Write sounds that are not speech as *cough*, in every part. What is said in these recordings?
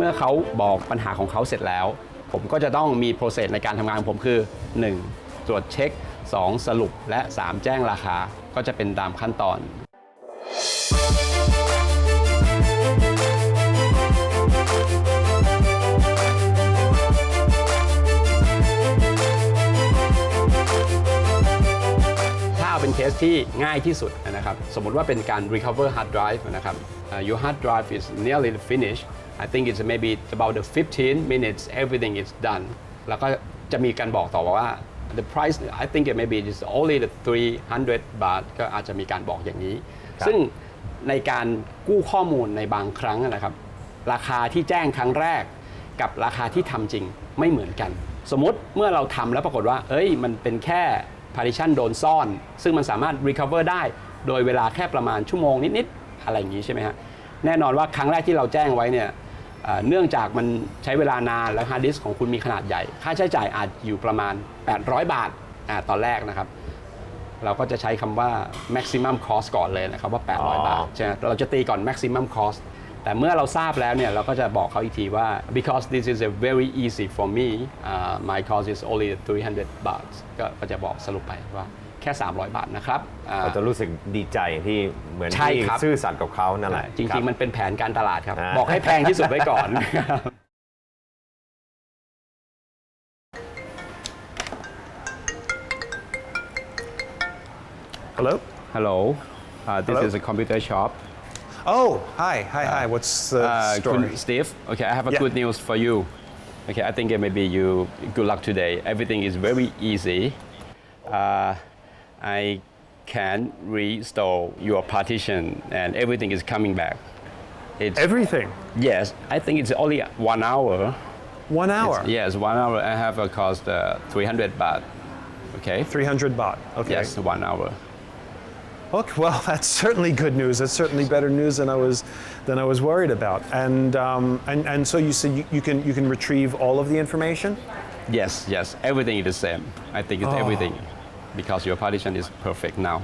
เมื่อเขาบอกปัญหาของเขาเสร็จแล้ว ผมก็จะต้องมีโปรเซสในการทำงานของผมคือ 1. ตรวจเช็ค 2. สรุปและ 3 แจ้งราคาก็จะเป็นตามขั้นตอนถ้าเป็นเคสที่ง่ายที่สุดนะครับ สมมติว่าเป็นการ recover hard drive นะครับ uh, your hard drive is nearly finished I think it's maybe about the 15 minutes everything is done แล้วก็จะมีการบอกต่อว่า the price I think it maybe is only the 300บาทก็อาจจะมีการบอกอย่างนี้ครับซึ่งในการกู้ข้อมูลในบางครั้งนะครับ ราคาที่แจ้งครั้งแรก กับราคาที่ทำจริงไม่เหมือนกัน สมมติเมื่อเราทำแล้วปรากฏว่า เอ้ย มันเป็นแค่ partition โดนซ่อน ซึ่งมันสามารถ recover ได้ โดยเวลาแค่ประมาณชั่วโมงนิด ๆ อะไรอย่างนี้ใช่ไหมฮะ แน่นอนว่าครั้งแรกที่เราแจ้งไว้เนี่ย เอ่อเนื่องจากมันใช้เวลานานและฮาร์ดดิสของคุณมีขนาดใหญ่ ค่าใช้จ่ายอาจอยู่ประมาณ 800 บาทอ่าตอนแรกนะครับ เราก็จะใช้คำว่า maximum cost ก่อนเลยนะครับว่าอ๋อ800 บาทใช่ไหมเราจะตีก่อน maximum cost แต่เมื่อเราทราบแล้วเนี่ยเราก็จะบอกเขาอีกทีว่า because this is a very easy for me uh, my cost is only 300บาทก็ก็จะบอกสรุปไปว่า แค่ 300 บาทนะครับอ่าเราจะรู้สึกดีใจที่เหมือนใช่ที่ครับซื่อสัตย์กับเขานั่นแหละจริง ๆ มันเป็นแผนการตลาดครับอ่าบอกให้แพงที่สุดไว้ก่อน Hello? Hello uh, this Hello? is a computer shop Oh, hi, hi, hi. What's the Uh, story? good, Steve, okay, I have a Yeah. good news for you. Okay, I think it maybe you good luck today. Everything is very easy. Uh, I can restore your partition and everything is coming back. It's, Everything. yes, I think it's only one hour. One hour. It's- yes, one hour. I have a cost uh, 300 baht. Okay. 300 baht. Okay. Yes, one hour. Okay, well, *laughs* that's certainly good news. That's certainly better news than I was than I was worried about. And um, and, and so you said you, you can you can retrieve all of the information? Yes, yes, everything is the same. I think it's Oh. everything because your partition is perfect now.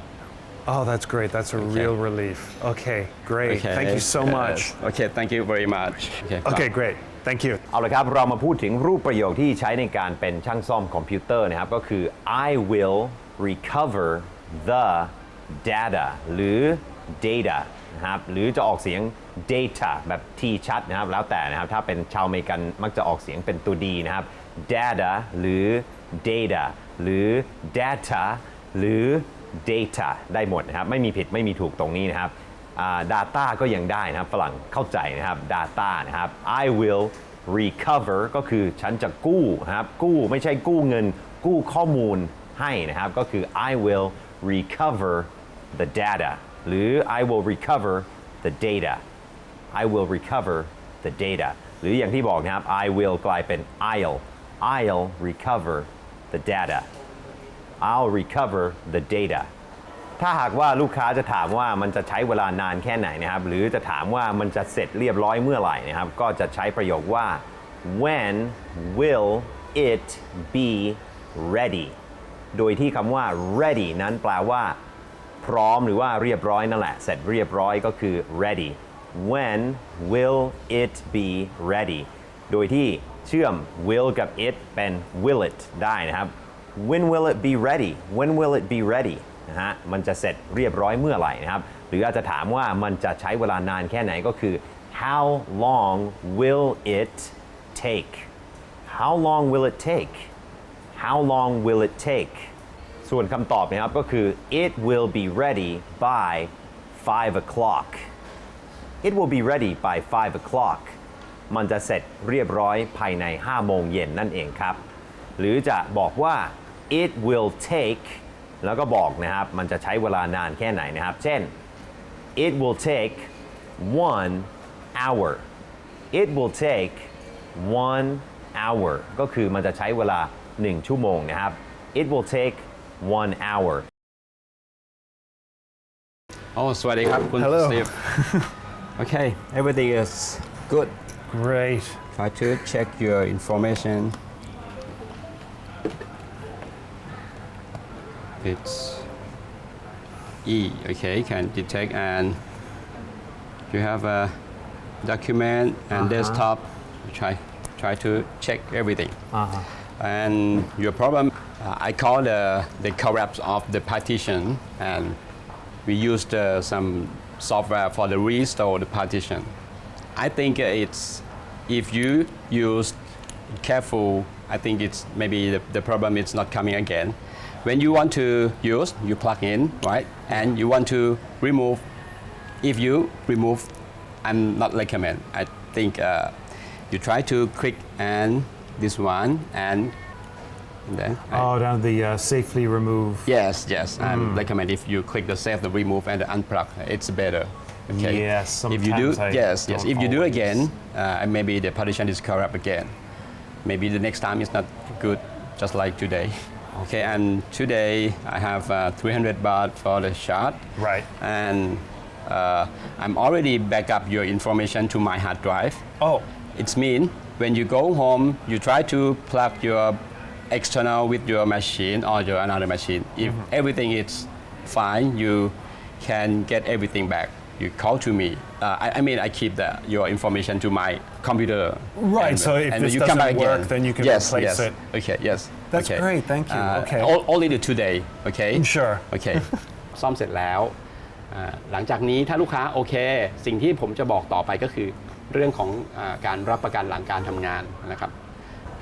Oh, that's great. That's a real relief. Okay, great. Okay. Thank you so Yes. much. Okay, thank you very much. Okay, Okay, bye. great. Thank you. เอาละครับ เรามาพูดถึงรูปประโยคที่ใช้ในการเป็นช่างซ่อมคอมพิวเตอร์นะครับ ก็คือ I will recover the data หรือ data นะครับ หรือจะออกเสียง data แบบ t ชัดนะครับ แล้วแต่นะครับ ถ้าเป็นชาวอเมริกันมักจะออกเสียงเป็นตัว d นะครับ data หรือ data หรือ data หรือ data ได้หมดนะครับ ไม่มีผิดไม่มีถูกตรงนี้นะครับ data ก็ยังได้นะครับ ฝรั่งเข้าใจนะครับ data นะครับ I will recover ก็คือฉันจะกู้นะครับ กู้ไม่ใช่กู้เงิน กู้ข้อมูลให้นะครับ ก็คือ I will recover the data หรือ I will recover the data I will recover the data หรืออย่างที่บอกนะครับ I will กลายเป็น I'll I'll recover the data I'll recover the data ถ้าหากว่าลูกค้าจะถามว่ามันจะใช้เวลานานแค่ไหนนะครับ หรือจะถามว่ามันจะเสร็จเรียบร้อยเมื่อไหร่นะครับ ก็จะใช้ประโยคว่า when will it be ready โดยที่คำว่า ready นั้นแปลว่า พร้อมหรือว่าเรียบร้อยนั่นแหละ เสร็จเรียบร้อยก็คือ ready when will it be ready โดยที่ เชื่อม will กับ it เป็น will it ได้นะครับ when will it be ready when will it be ready นะฮะมันจะเสร็จเรียบร้อยเมื่อไหร่นะครับ หรืออาจจะถามว่ามันจะใช้เวลานานแค่ไหนก็คือ how long will it take how long will it take how long will it take ส่วนคำตอบนะครับก็คือ it will be ready by 5 o'clock it will be ready by 5 o'clock มันจะเสร็จเรียบร้อยภายใน 5 โมงเย็นนั่นเองครับ หรือจะบอกว่า it will take แล้วก็บอกนะครับมันจะใช้เวลานานแค่ไหนนะครับ เช่น it will take one hour it will take one hour ก็คือมันจะใช้เวลา 1 ชั่วโมงนะครับ it will take one hour Oh, สวัสดีครับคุณ Hello. Steve. okay, everything is good. Great. Try to check your information. It's E, okay, can detect and you have a document and desktop try try to check everything. And your problem, uh, I call the the collapse of the partition, and we used uh, some software for the restore the partition. I think it's if you use careful, I think it's maybe the, the problem is not coming again. When you want to use, you plug in, right? And you want to remove. If you remove, I'm not recommend. I think uh, you try to click and this one and then. I- Oh, down the uh, safely remove. Yes, yes. I recommend if you click the save, the remove, and the unplug, it's better. Okay. Yes, If you do, I yes, yes. If you do again, uh, maybe the partition is corrupt again. Maybe the next time is not good, just like today. *laughs* Okay, and today I have uh, 300 baht for the shot. Right. And uh, I'm already back up your information to my hard drive. Oh, It's mean when you go home, you try to plug your external with your machine or your another machine. If everything is fine, you can get everything back. You call to me. Uh, I, I mean, I keep the, your information to my computer. Right, so if this you come back doesn't work, again. then you can yes, replace yes. it. Okay, yes. That's okay. great, thank you. Uh, Okay. o- Only the today, okay? Sure. โอเคซ่อมเสร็จแล้วอ่าหลังจากนี้ถ้าลูกค้าโอเค สิ่งที่ผมจะบอกต่อไปก็คือเรื่องของอาการรับประกันหลังการทำงานนะครับ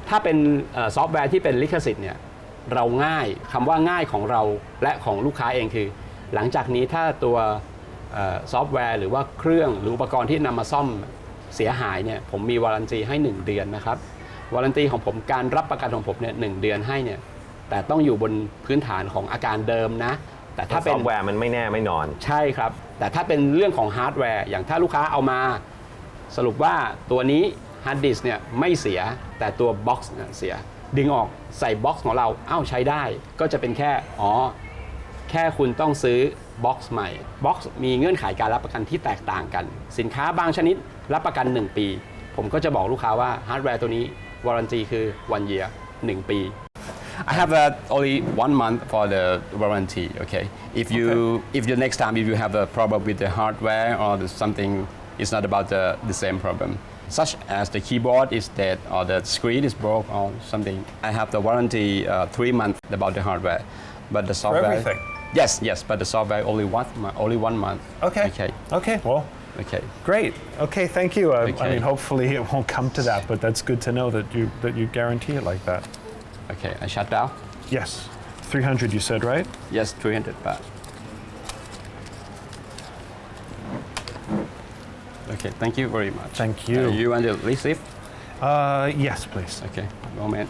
ถ้าเป็นเอ่อซอฟต์แวร์ที่เป็นลิขสิทธิ์เนี่ยเราง่ายคำว่าง่ายของเราและของลูกค้าเองคือ หลังจากนี้ถ้าตัวเอ่อ ซอฟต์แวร์หรือว่าเครื่องหรืออุปกรณ์ที่นำมาซ่อมเสียหายเนี่ยผมมีวารันตีให้ 1 เดือนนะครับวารันตีของผมการรับประกันของผมเนี่ยหนึ่งเดือนให้เนี่ยแต่ต้องอยู่บนพื้นฐานของอาการเดิมนะ แต่ถ้าถ้าซเป็อนฟต์แวร์มันไม่แน่ไม่นอน ใช่ครับ แต่ถ้าเป็นเรื่องของฮาร์ดแวร์อย่างถ้าลูกค้าเอามาสรุปว่าตัวนี้ฮาร์ดดิสเนี่ยไม่เสียแต่ตัวบ็อกซ์เนี่ยเสีย ดึงออกใส่บ็อกซ์ของเราอ้าวใช้ได้ ก็จะเป็นแค่อ๋อ แค่คุณต้องซื้อบ็อกซ์ใหม่บ็อกซ์มีเงื่อนไขการรับประกันที่แตกต่างกัน สินค้าบางชนิดรับประกัน 1 ปี ผมก็จะบอกลูกค้าว่าฮาร์ดแวร์ตัวนี้วารันตีคือ one year 1 ปี I have uh, only one month for the warranty. Okay, if you if you next time if you have a problem with the hardware or the something, it's not about the, the same problem. Such as the keyboard is dead or the screen is broke or something. I have the warranty uh, three months about the hardware, but the software. everything? Yes, yes, but the software only one mo- only one month. okay. Okay. Okay, well, Okay. great. Okay, thank you. I, I mean, hopefully it won't come to that, but that's good to know that you that you guarantee it like that. Okay. I shut down. Yes. 300 you said, right? Yes, 300 baht. Okay, thank you very much. Thank you. Uh, you want the receipt? Uh, yes, please. Okay, moment.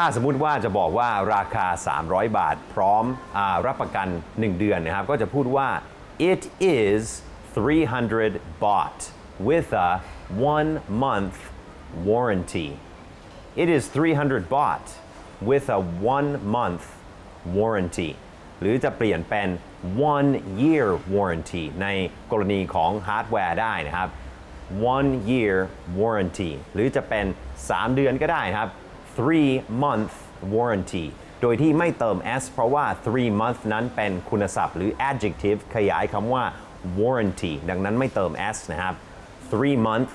ถ้าสมมุติว่าจะบอกว่าราคา 300 บาท พร้อมอรับประกัน 1 เดือนนะครับ ก็จะพูดว่า it is 300 baht with a one month warranty it is 300 baht with a one month warranty หรือจะเปลี่ยนเป็น one year warranty ในกรณีของฮาร์ดแวร์ได้นะครับ one year warranty หรือจะเป็น 3 เดือนก็ได้ครับ three month warranty โดยที่ไม่เติม s เพราะว่า three month นั้นเป็นคุณศัพท์หรือ adjective ขยายคำว่า warranty ดังนั้นไม่เติม s นะครับ three month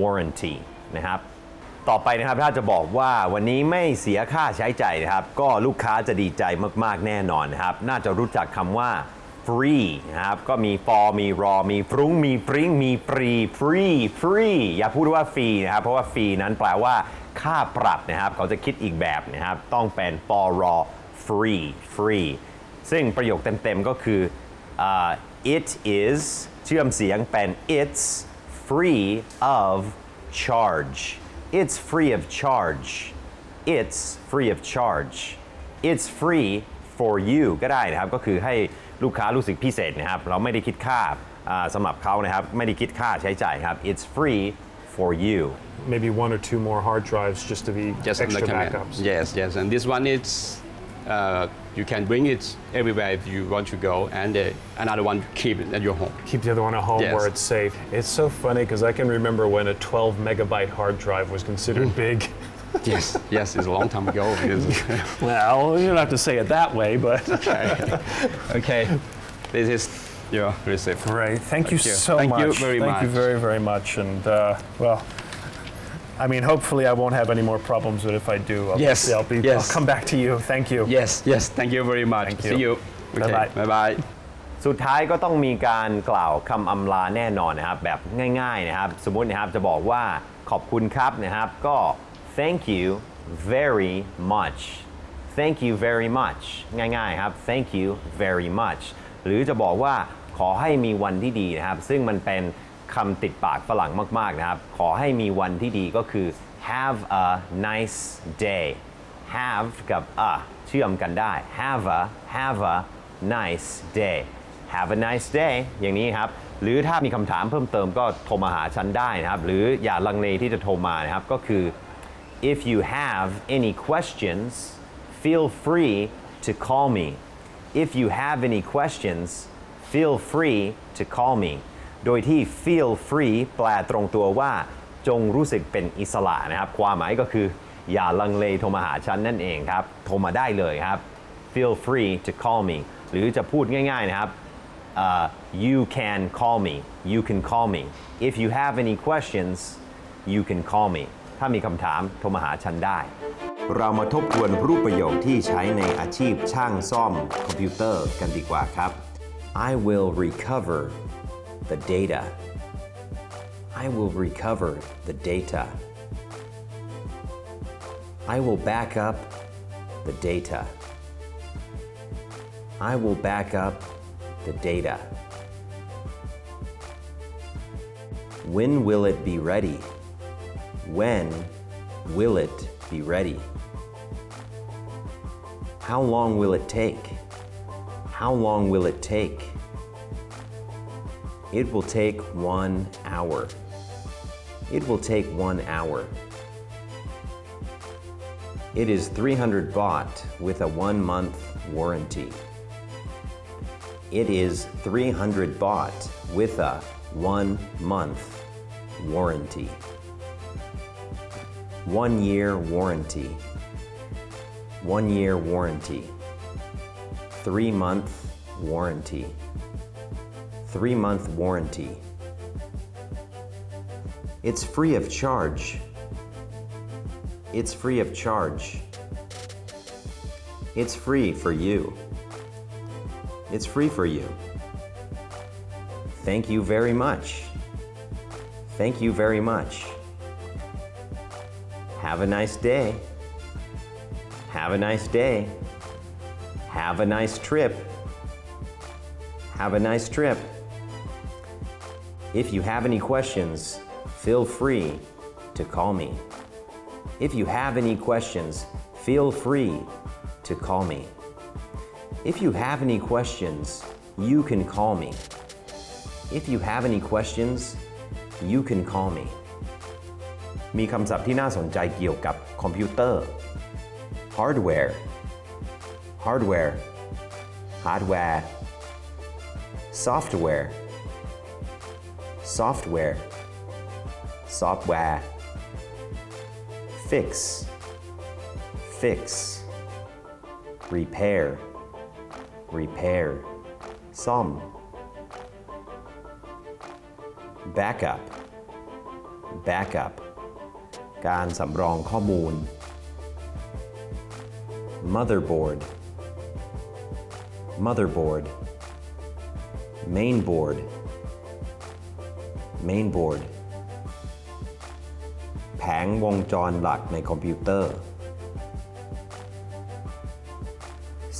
warranty นะครับ ต่อไปนะครับถ้าจะบอกว่าวันนี้ไม่เสียค่าใช้จ่ายนะครับ ก็ลูกค้าจะดีใจมาก ๆ แน่นอนนะครับ น่าจะรู้จักคำว่า free นะครับ ก็มี for มี raw มีฟรุ้ง มีฟริ้ง มีฟรี free free อย่าพูดว่าฟรีนะครับ เพราะว่าฟรีนั้นแปลว่าค่าปรับนะครับ เขาจะคิดอีกแบบนะครับ ต้องเป็น for raw free free ซึ่งประโยคเต็มๆ ก็คืออ่า it is เชื่อมเสียงเป็น it's free of charge it's free of charge it's free of charge it's free for you ก็ได้นะครับ ก็คือให้ลูกค้ารู้สึกพิเศษนะครับ เราไม่ได้คิดค่าอ่าสำหรับเขานะครับ ไม่ได้คิดค่าใช้จ่ายครับ it's free for you Maybe one or two more hard drives just to be Just extra recommend. backups. Yes, yes. And this one is uh, you can bring it everywhere if you want to go, and uh, another one keep it at your home. Keep the other one at home Yes. where it's safe. It's so funny because I can remember when a 12 megabyte hard drive was considered Mm. big. yes, yes. It's a long time ago. *laughs* It's- Well, you don't have to say it that way, but. *laughs* okay, this is your receipt. Great. Thank you Thank you. so Thank much. you very Thank you much. very, very much. And, uh, well, I mean, hopefully, I won't have any more problems. But if I do, I'll, Yes, I'll, be, yes. I'll come back to you. Thank you. yes yes thank you very much Thank you. see you okay Bye-bye. bye bye สุดท้ายก็ต้องมีการกล่าวคำอำลาแน่นอนนะครับ แบบง่ายๆนะครับ สมมุตินะครับจะบอกว่าขอบคุณครับนะครับ ก็ thank you very much thank you very much ง่ายๆครับ thank you very much หรือจะบอกว่าขอให้มีวันที่ดีนะครับ ซึ่งมันเป็นคำติดปากฝรั่งมากๆนะครับ ขอให้มีวันที่ดีก็คือ have a nice day have กับ a เชื่อมกันได้ have a have a nice day have a nice day อย่างนี้ครับ หรือถ้ามีคำถามเพิ่มเติมก็โทรมาหาฉันได้นะครับ หรืออย่าลังเลที่จะโทรมานะครับ ก็คือ if you have any questions feel free to call me if you have any questions feel free to call me โดยที่ feel free แปลตรงตัวว่า จงรู้สึกเป็นอิสระนะครับ ความหมายก็คือ อย่าลังเลโทรมาหาฉันนั่นเองครับ โทรมาได้เลยครับ feel free to call me หรือจะพูดง่ายๆนะครับ uh, you can call me you can call me if you have any questions you can call me ถ้ามีคำถามโทรมาหาฉันได้ เรามาทบทวนรูปประโยคที่ใช้ในอาชีพช่างซ่อมคอมพิวเตอร์กันดีกว่าครับ I will recover the data I will recover the data I will back up the data I will back up the data. When will it be ready? When will it be ready? How long will it take? How long will it take? It will take one hour. It will take one hour. It is 300 baht with a one month warranty. It is 300 baht with a one month warranty. One year warranty. One year warranty. Three month warranty. Three month warranty. It's free of charge. It's free of charge. It's free for you. It's free for you. Thank you very much. Thank you very much. Have a nice day. Have a nice day. Have a nice trip. Have a nice trip. If you have any questions, feel free to call me. If you have any questions, feel free to call me. If you have any questions, you can call me. If you have any questions, you can call me. มีคำศัพท์ที่น่าสนใจเกี่ยวกับคอมพิวเตอร์ hardware hardware hardware software software software fix fix repair repair ซ่อม backup backup การสำรองข้อมูล motherboard motherboard mainboard mainboard แผงวงจรหลักในคอมพิวเตอร์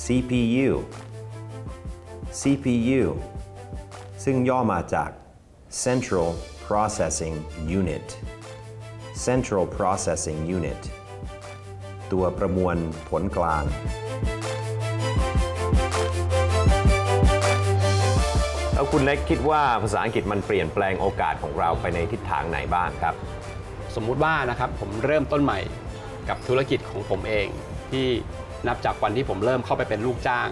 CPU CPU ซึ่งย่อมาจาก Central Processing Unit Central Processing Unit ตัวประมวลผลกลาง แล้วคุณเล็กคิดว่าภาษาอังกฤษมันเปลี่ยนแปลงโอกาสของเราไปในทิศทางไหนบ้างครับ สมมุติว่านะครับผมเริ่มต้นใหม่กับธุรกิจของผมเอง ที่นับจากวันที่ผมเริ่มเข้าไปเป็นลูกจ้าง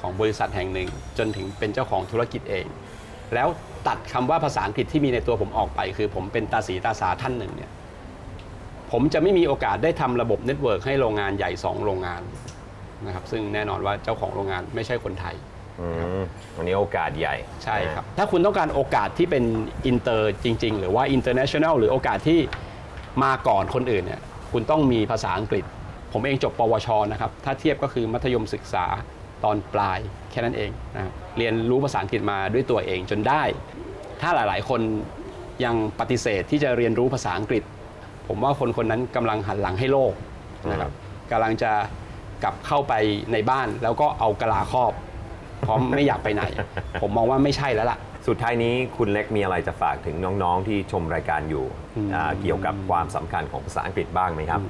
ของบริษัทแห่งหนึ่ง จนถึงเป็นเจ้าของธุรกิจเอง แล้วตัดคำว่าภาษาอังกฤษที่มีในตัวผมออกไป คือผมเป็นตาสีตาสาท่านหนึ่งเนี่ย ผมจะไม่มีโอกาสได้ทำระบบเน็ตเวิร์กให้โรงงานใหญ่ 2 โรงงานนะครับซึ่งแน่นอนว่าเจ้าของโรงงานไม่ใช่คนไทย อืมวันนี้โอกาสใหญ่ใช่ครับ ถ้าคุณต้องการโอกาสที่เป็นอินเตอร์จริง ๆ หรือว่าอินเตอร์เนชั่นแนลหรือโอกาสที่มาก่อนคนอื่นเนี่ยคุณต้องมีภาษาอังกฤษ ผมเองจบปวชนะครับ ถ้าเทียบก็คือมัธยมศึกษาตอนปลายแค่นั้นเองนะครับเรียนรู้ภาษาอังกฤษมาด้วยตัวเองจนได้ ถ้าหลายๆ คนยังปฏิเสธที่จะเรียนรู้ภาษาอังกฤษ ผมว่าคนคนนั้นกำลังหันหลังให้โลกนะครับกำลังจะกลับเข้าไปในบ้านแล้วก็เอากะลาครอบ พร้อมไม่อยากไปไหน ผมมองว่าไม่ใช่แล้วล่ะ สุดท้ายนี้คุณเล็กมีอะไรจะฝากถึงน้องๆ ที่ชมรายการอยู่อ่าเกี่ยวกับความสำคัญของภาษาอังกฤษบ้างไหมครับ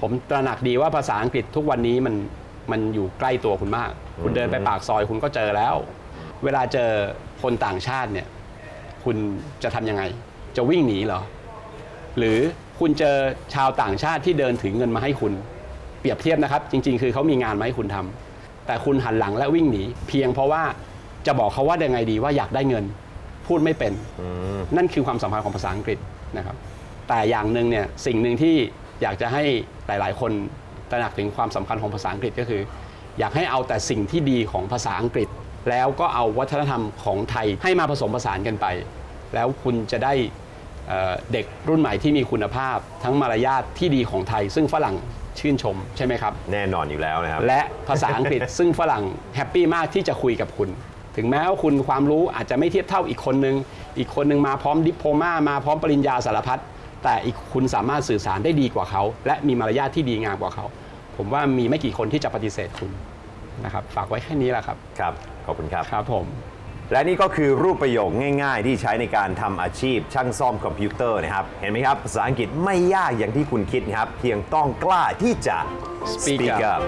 ผมตระหนักดีว่าภาษาอังกฤษทุกวันนี้มันมันอยู่ใกล้ตัวคุณมาก คุณเดินไปปากซอยคุณก็เจอแล้ว เวลาเจอคนต่างชาติเนี่ย คุณจะทำยังไง จะวิ่งหนีเหรอ หรือ คุณเจอชาวต่างชาติที่เดินถือเงินมาให้คุณ เปรียบเทียบนะครับ จริง ๆ คือเขามีงานมาให้คุณทำแต่คุณหันหลังและวิ่งหนีเพียงเพราะว่าจะบอกเขาว่ายังไงดีว่าอยากได้เงิน พูดไม่เป็นนั่นคือความสัมพันธ์ของภาษาอังกฤษนะครับ แต่อย่างหนึ่งเนี่ยสิ่งหนึ่งที่อยากจะให้หลาย ๆ คนตระหนักถึงความสำคัญของภาษาอังกฤษก็คือ อยากให้เอาแต่สิ่งที่ดีของภาษาอังกฤษ แล้วก็เอาวัฒนธรรมของไทยให้มาผสมผสานกันไป แล้วคุณจะได้ เอ่อเด็กรุ่นใหม่ที่มีคุณภาพ ทั้งมารยาทที่ดีของไทย ซึ่งฝรั่งชื่นชมใช่ไหมครับ แน่นอนอยู่แล้วนะครับ และภาษาอังกฤษ ซึ่งฝรั่งแฮปปี้มากที่จะคุยกับคุณ ถึงแม้ว่าคุณความรู้อาจจะไม่เทียบเท่าอีกคนนึง อีกคนนึงมาพร้อมดิปโพมามาพร้อมปริญญาสารพัดแต่อีกคุณสามารถสื่อสารได้ดีกว่าเขา และมีมารยาทที่ดีงามกว่าเขา ผมว่ามีไม่กี่คนที่จะปฏิเสธคุณนะครับฝากไว้แค่นี้แหละครับ ครับ ขอบคุณครับ ครับผม และนี่ก็คือรูปประโยคง่ายๆ ที่ใช้ในการทำอาชีพช่างซ่อมคอมพิวเตอร์นะครับ เห็นไหมครับ ภาษาอังกฤษไม่ยากอย่างที่คุณคิดนะครับ เพียงต้องกล้าที่จะ Speak up up